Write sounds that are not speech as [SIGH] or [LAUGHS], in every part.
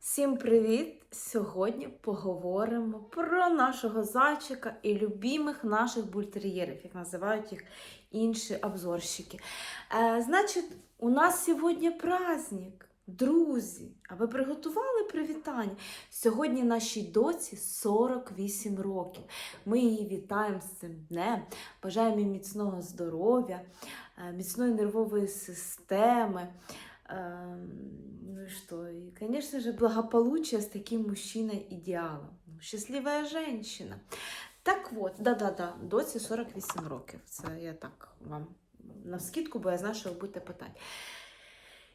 Всім привіт! Сьогодні поговоримо про нашого зайчика і любимих наших бультер'єрів, як називають їх інші обзорщики. Е, значить, у нас сьогодні праздник, друзі. А ви приготували привітання? Сьогодні нашій доці 48 років. Ми її вітаємо з цим днем, бажаємо їй міцного здоров'я, е, міцної нервової системи. Эм, Ну и что? И, конечно же, благополучие с таким мужчиной-идеалом. Ну, Счастливая женщина. Так от, да-да-да, доці 48 років. Це я так вам на скидку, бо я знаю, що ви будете питати.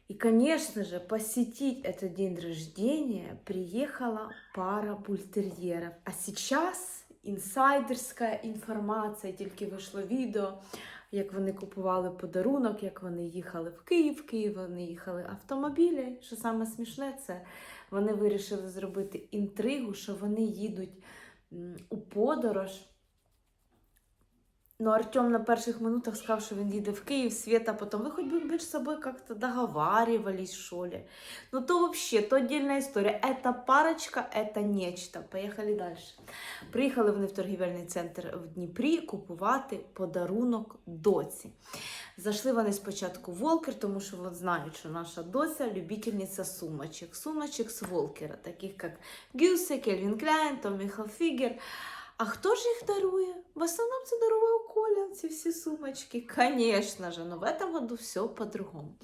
И, конечно же, посетить этот день рождения приехала пара бультерьеров. А сейчас інсайдерська інформація, тільки вийшло відео, Як вони купували подарунок, як вони їхали в Київ, Київ вони їхали автомобілі. Що саме смішне, це вони вирішили зробити інтригу, що вони їдуть у подорож. Ну, Артем на перших минутах сказав, що він їде в Київ, Света потом. Вы хоть бы между собой как-то договаривались, что ли? Ну, то вообще, то отдельная история. Это парочка, это нечто. Поїхали далі. Приїхали вони в торгівельний центр в Дніпрі купувати подарунок доці. Зайшли вони спочатку в Волкер, тому що от знають, що наша доця любительниця сумочок. Сумочок з Волкера, таких як Гюсе, Кельвін Кляйн, Томі Hilfiger. А хто ж їх дарує? В основному це дарував Коля, ці всі сумочки. Конечно же, но в этом году все по-другому.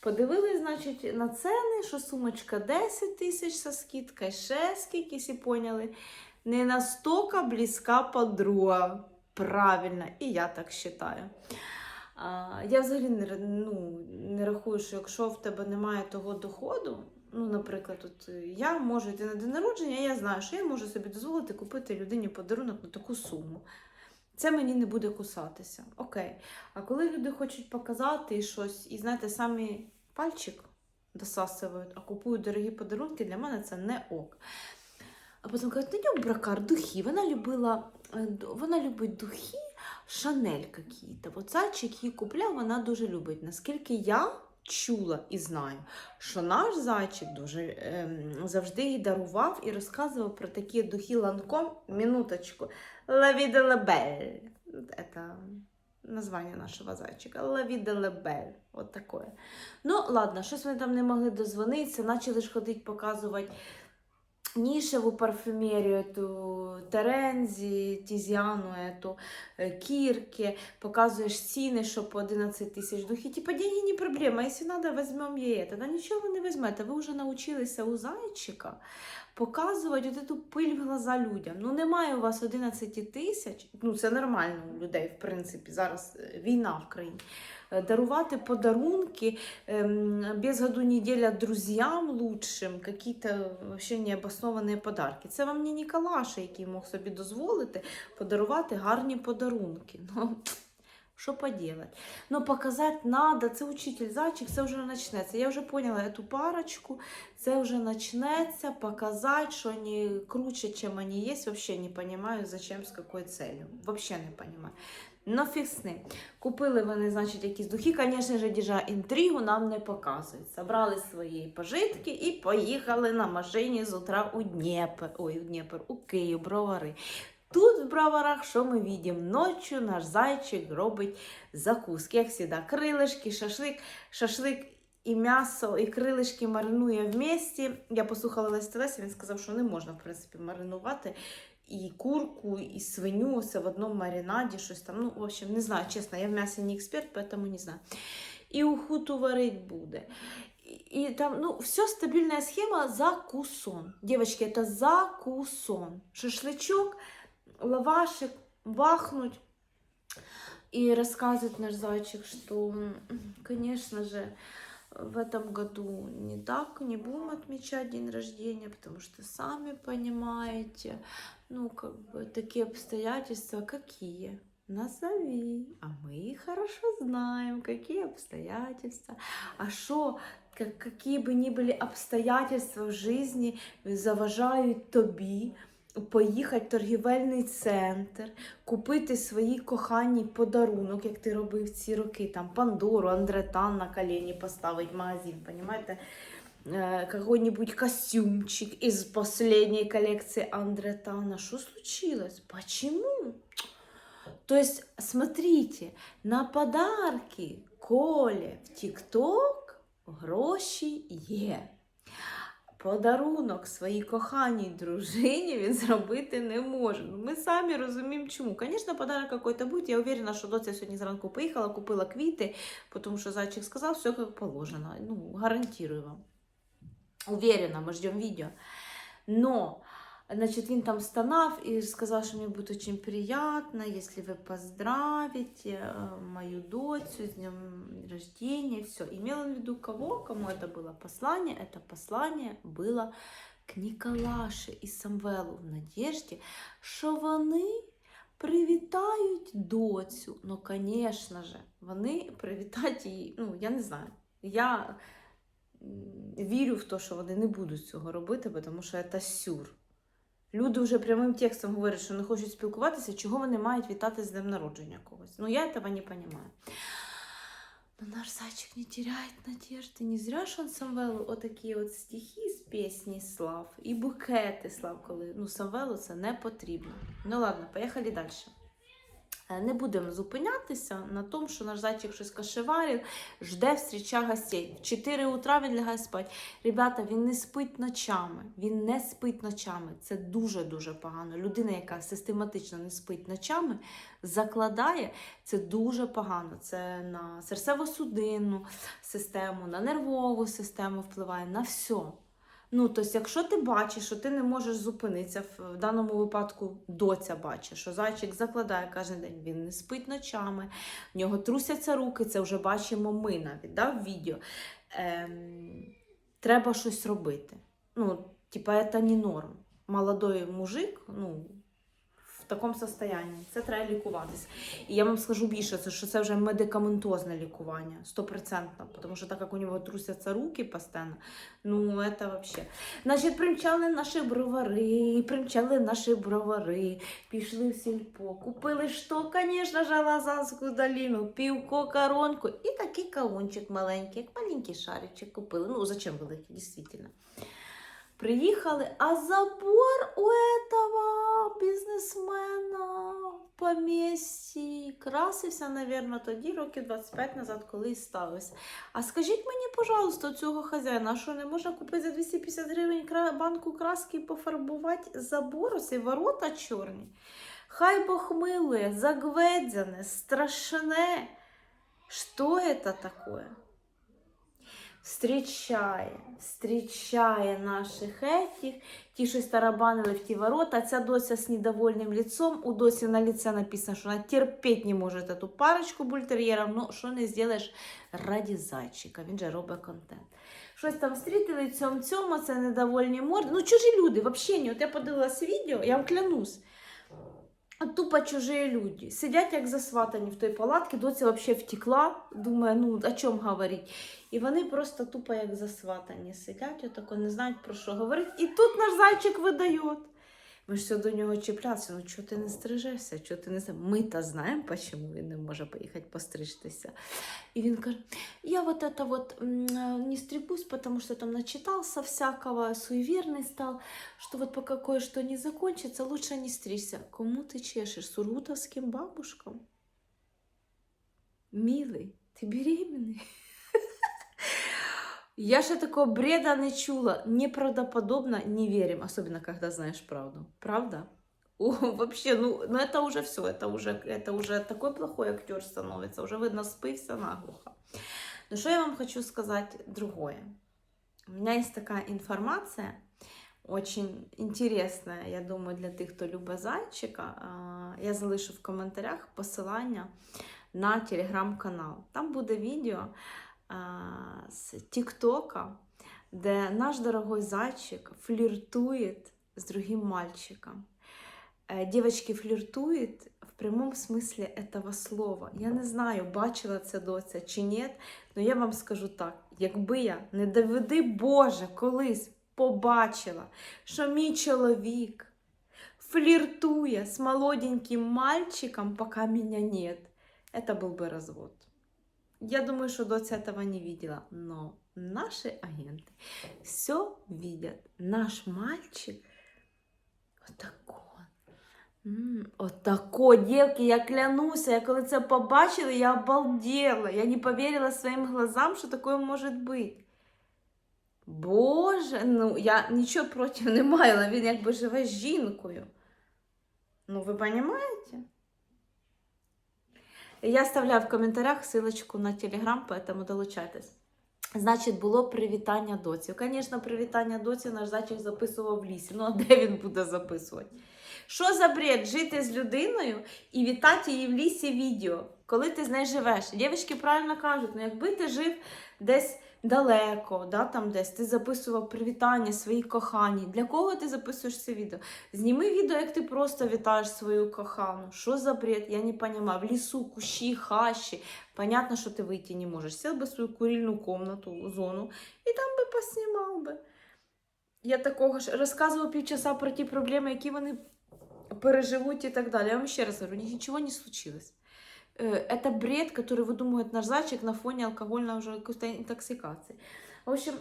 Подивились, значить, на ціни, що сумочка 10 тисяч со скидкою, ще скільки, всі поняли. Не настільки близька подруга. Правильно, і я так вважаю. Я взагалі не, ну, не рахую, що якщо в тебе немає того доходу, ну, наприклад, от е, я можу йти на день народження, я знаю, що я можу собі дозволити купити людині подарунок на таку суму. Це мені не буде кусатися. Окей. А коли люди хочуть показати щось, і знаєте, самі пальчик досасують, а купують дорогі подарунки, для мене це не ок. А потім кажуть, найдем бракар, духи. Вона любила, е, вона любить духи, Шанель. От зайчик її купляв, вона дуже любить. Наскільки я чула і знаю, що наш зайчик дуже ем, завжди їй дарував і розказував про такі духи ланком. Минуточку. Belle. Это название нашего зайчика. Belle. Вот такое. Ну, ладно, щось вони там не могли дозвонитися, почали ж ходити показувати нішеву парфюмерію, эту Терензі, Тізіану, эту, е, Кірки, показуєш ціни, що по 11 тисяч духи. Типа, деньги не проблема, якщо треба, візьмемо її. Та нічого ви не візьмете, ви вже навчилися у зайчика показувати от эту пиль в глаза людям. Ну, немає у вас 11 тисяч, ну це нормально у людей, в принципі, зараз е, війна в країні. Е, Дарувати подарунки эм, без году неделя друзьям лучшим, какие-то вообще необосновані подарки. Це вам не Ніколаша, який мог собі дозволити подарувати гарні подарунки. Ну, що поделать? Ну, показати надо, це учитель зайчик, це вже почнеться. Я вже поняла эту парочку, це вже почнеться, показати, що вони круче, чем вони є. Вообще не понимаю, зачем, з якою целью. Вообще не понимаю. Но фіг з ним. Купили вони, значить, якісь духи, звісно ж, діжа інтригу нам не показують. Собрали свої пожитки і поїхали на машині з утра у Дніпр, ой, у Дніпр, у Київ, Бровари. Тут в Броварах, що ми бачимо? Ночі наш зайчик робить закуски, як завжди, крилишки, шашлик, шашлик і м'ясо, і крилишки маринує вместе. Я послухала Лесь Телеся, він сказав, що не можна, в принципі, маринувати і курку, і свиню, все в одному маринаді, щось там. Ну, в общем, не знаю, чесно, я в м'ясі не експерт, поэтому не знаю. І уху варить буде. І, і там, ну, все стабільна схема закусон. Девочки, это закусон. Шашлычок, лавашик, бахнуть. И рассказывает наш зайчик, что, конечно же, в этом году не так, не будем отмечать день рождения, потому что сами понимаете, ну, как бы такие обстоятельства какие? Назови, а мы хорошо знаем, какие обстоятельства. А что, как, какие бы ни были обстоятельства в жизни, заважають тобі поїхати в торгівельний центр, купити своїй коханій подарунок, як ти робив ці роки, там Пандору, Андретан на коліні поставить в магазин, понімаєте? э, какой-нибудь костюмчик из последней коллекции Андретана. Что случилось? Почему? То есть, смотрите, на подарки Коле в ТикТок гроші є. Подарунок своїй коханій дружині він зробити не може. Ну, ми самі розуміємо, чому. Звісно, подарок якийсь буде. Я уверена, що доця сьогодні зранку поїхала, купила квіти, тому що зайчик сказав, все як положено. Ну, гарантую вам. Уверена, ми ждемо відео. Но, значит, він там стонав і сказав, що мені буде дуже приємно, якщо ви поздравите э, мою доцю з днем рождения, все. Имел он в виду кого, кому это было послание? Это послание было к Ніколаше і Самвелу в надежді, що вони привітають доцю. Ну, звісно ж, вони привітають її, ну, я не знаю. Я м, вірю в те, що вони не будуть цього робити, бо тому що це сюр. Люди вже прямим текстом говорять, що не хочуть спілкуватися, чого вони мають вітати з днем народження когось. Ну, я цього не розумію. Но наш зайчик не теряет надежды. Не зря ж он Самвелу отакі от стихи з пісні слав і букети слав, коли ну, Самвелу це не потрібно. Ну ладно, поїхали далі. Е, Не будемо зупинятися на тому, що наш зайчик щось кашеварив, жде встріча гостей. В 4 утра він лягає спати. Ребята, він не спить ночами. Він не спить ночами. Це дуже-дуже погано. Людина, яка систематично не спить ночами, закладає, це дуже погано. Це на серцево-судинну систему, на нервову систему впливає, на все. Ну, тобто, якщо ти бачиш, що ти не можеш зупинитися, в даному випадку доця бачить, що зайчик закладає кожен день, він не спить ночами, в нього трусяться руки, це вже бачимо ми навіть да, в відео. Ем, треба щось робити. Ну, типа, це не норм. Молодой мужик, ну, такому состоянні, це треба лікуватися. І я вам скажу більше, що це вже медикаментозне лікування, стопроцентно, тому що так як у нього трусяться руки постійно, ну, це вообще. Значить, примчали наші бровари, примчали наші бровари, пішли в сільпо, купили що, звісно ж, доліну, півко, і такий кавунчик маленький, як маленький шаричок купили. Ну, зачем великий, дійсно. Приїхали, а забор у этого бізнесмена в помісті красився, навірно, тоді, років 25 назад, коли і. А скажіть мені, пожалуйста, цього хазяїна, що не можна купити за 250 гривень банку краски і пофарбувати забор, оці ворота чорні? Хай Бог милує, загведзяне, страшне. Що це таке? Встрічає, встрічає наших етіх, ті, що тарабанили в ті ворота. Ця дося з недовольним лицом. У досі на лице написано, що вона терпеть не може эту парочку бультер'єрів, ну що не зробиш раді зайчика, він же робить контент. Щось там встрітили цьом цьому, це недовольні морди. Ну, чужі люди, взагалі. От я подивилась відео, я вам клянусь. Тупо чужі люди. Сидять як засватані в той палатці, доця взагалі втекла, думає, ну о чому говорити. І вони просто тупо як засватані сидять, отако не знають про що говорити. І тут наш зайчик видає. Ми ж все до нього чіплялися, ну чого ти не стрижешся, чого ти не знаєш? Ми та знаємо, чому він не може поїхати пострижтися. І він каже: я вот это вот м, не стригусь, потому что там начитался всякого, суеверный стал, что вот пока кое-что не закончится, лучше не стричься. Кому ты чешешь? Сургутовским бабушкам? Милый, ты беременный? Я ще такого бреда не чула. Неправдоподобно не верим, особенно когда знаешь правду. Правда? О, [LAUGHS] вообще, ну, ну это уже все, это уже, это уже такой плохой актер становится, уже видно спився наглухо. Но что я вам хочу сказать другое. У меня есть такая информация, очень интересная, я думаю, для тих, хто любить зайчика. А, Я залишу в коментарях посилання на телеграм-канал. Там буде відео а, з Тіктока, де наш дорогой зайчик фліртует с другим мальчиком. Э, Девочки фліртують в прямому смислі этого слова. Я не знаю, бачила це доця чи ні, але я вам скажу так: якби я, не доведи Боже, колись побачила, що мій чоловік фліртує з молоденьким мальчиком, поки мене нет, это был бы развод. Я думаю, что доця этого не видела, но наши агенты все видят. Наш мальчик вот такой. М, От тако, дівки, я клянуся, я коли це побачила, я обалдела. Я не повірила своїм глазам, що таке може бути. Боже, ну я нічого проти не маю, він якби живе з жінкою. Ну, ви розумієте? Я оставляю в коментарях ссылочку на телеграм, поэтому долучайтесь. Значить, було привітання доці. Звісно, привітання доці наш зайчик записував в лісі. Ну, а де він буде записувати? Що за бред жити з людиною і вітати її в лісі відео, коли ти з нею живеш? Дівчатки правильно кажуть, ну якби ти жив десь далеко, да, там десь ти записував привітання своїй коханій. Для кого ти записуєш це відео? Зніми відео, як ти просто вітаєш свою кохану. Що за бред? Я не розумію. В лісу, кущі, хащі. Понятно, що ти вийти не можеш. Сел би свою курильну комнату, зону, і там би поснімав би. Я такого ж розказувала півчаса про ті проблеми, які вони переживуть і так далі. Я вам ще раз говорю, нічого не случилось. Э, Это бред, который выдумывает наш зайчик на фоне алкогольной уже какой-то интоксикации. В общем,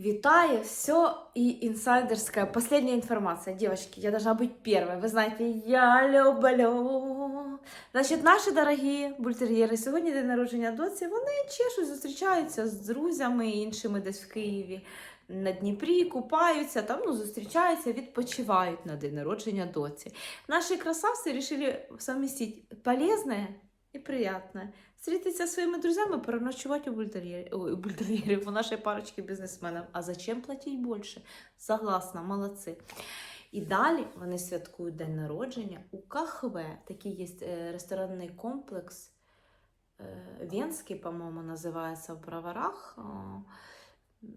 Витаю, все и инсайдерская. Последняя информация, девочки, я должна быть первой. Вы знаете, я люблю. Значить, наші дорогі бультер'єри, сьогодні день народження доці, вони чешуть, зустрічаються з друзями іншими десь в Києві на Дніпрі, купаються, там ну, зустрічаються, відпочивають на день народження доці. Наші красавці вирішили совместить полезне і приятное. Встретиться своїми друзями, переночувати у бультер'єрі, у бультер'єрів, у нашої парочки бізнесменів. А зачем платити більше? Согласна, молодці. І далі вони святкують день народження у Кахве. Такий є е, ресторанний комплекс. е, Венський, по-моєму, називається в броварах О, м,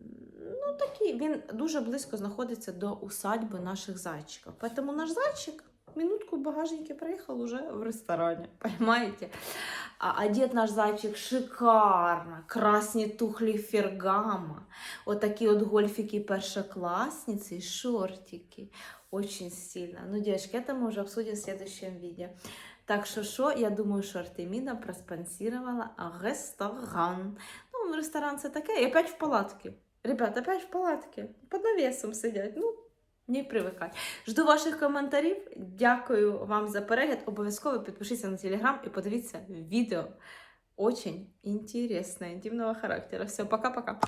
Ну, такий, він дуже близько знаходиться до усадьби наших зайчиків. Тому наш зайчик минутку в багажнике проехал уже в ресторане, [LAUGHS] понимаете? А одет наш зайчик шикарно, красні тухлі фергама, отакі от гольфики першоклассницы и шортики. Очень стильно. Ну, девочки, это мы уже обсудим в следующем видео. Так что, что, я думаю, что Артемида проспонсировала ресторан. Ну, ресторан це таке, і опять в палатки. Ребята, опять в палатки. Под навісом сидять. Ну, не привикать. Жду ваших коментарів. Дякую вам за перегляд. Обов'язково підпишіться на телеграм і подивіться відео. Очень інтересне, інтимного характера. Все, пока-пока.